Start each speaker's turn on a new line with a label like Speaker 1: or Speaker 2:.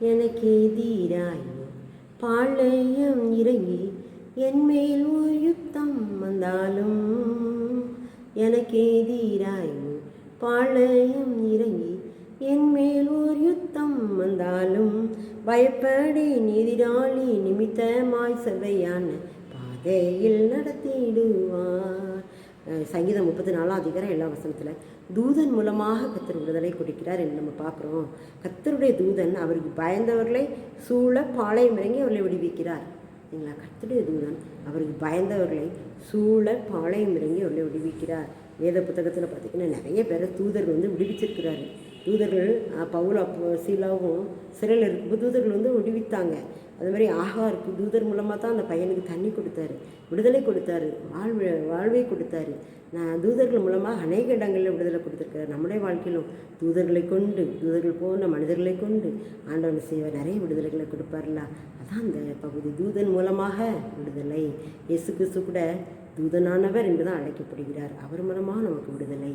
Speaker 1: எனக்கு எதிராய் பாளையம் இறங்கி என்மேல் ஒரு யுத்தம் வந்தாலும் எனக்கு எதிராய் பாளையம் இறங்கி என்மேல் ஒரு யுத்தம் வந்தாலும் பயப்படேன் எதிராளி நிமித்தமாய் செவ்வையான பாதையில் நடத்திடுவான். சங்கீதம் முப்பத்தி நாலாம் அதிகாரம் எல்லா வசனத்தில் தூதன் மூலமாக கத்தர் விடுதலை கொடுக்கிறார் என்று நம்ம பார்க்குறோம். கத்தருடைய தூதன் அவருக்கு பயந்தவர்களை சூழ பாளையம் இறங்கி அவர்களை விடுவிக்கிறார். சரிங்களா கர்த்தருடைய தூதன். அவருக்கு பயந்தவர்களை சூழ பாளையம் இறங்கி அவர்களை விடுவிக்கிறார். வேத புத்தகத்தில் பார்த்திங்கன்னா நிறைய பேரை தூதர்கள் வந்து விடுவிச்சிருக்கிறாரு. தூதர்கள் பவுலா பவுல் அப்போ சீலாவும் சிறையில் இருக்கும்போது தூதர்கள் வந்து விடுவித்தாங்க. அது மாதிரி ஆகாருக்கு தூதர் மூலமாக தான் அந்த பையனுக்கு தண்ணி கொடுத்தாரு. விடுதலை கொடுத்தாரு. வாழ்வு வாழ்வை கொடுத்தாரு. நான் தூதர்கள் மூலமாக அநேக இடங்களில் விடுதலை கொடுத்துருக்காரு நம்முடைய வாழ்க்கையிலும் தூதர்களை கொண்டு தூதர்கள் போன மனிதர்களை கொண்டு ஆண்டவன் செய்வார் நிறைய விடுதலைகளை கொடுப்பார்ல. அதான் அந்த பகுதி. தூதன் மூலமாக விடுதலை. இயேசு கிறிஸ்து கூட தூதனானவர் என்று தான் அழைக்கப்படுகிறார். அவர் மூலமாக நமக்கு விடுதலை.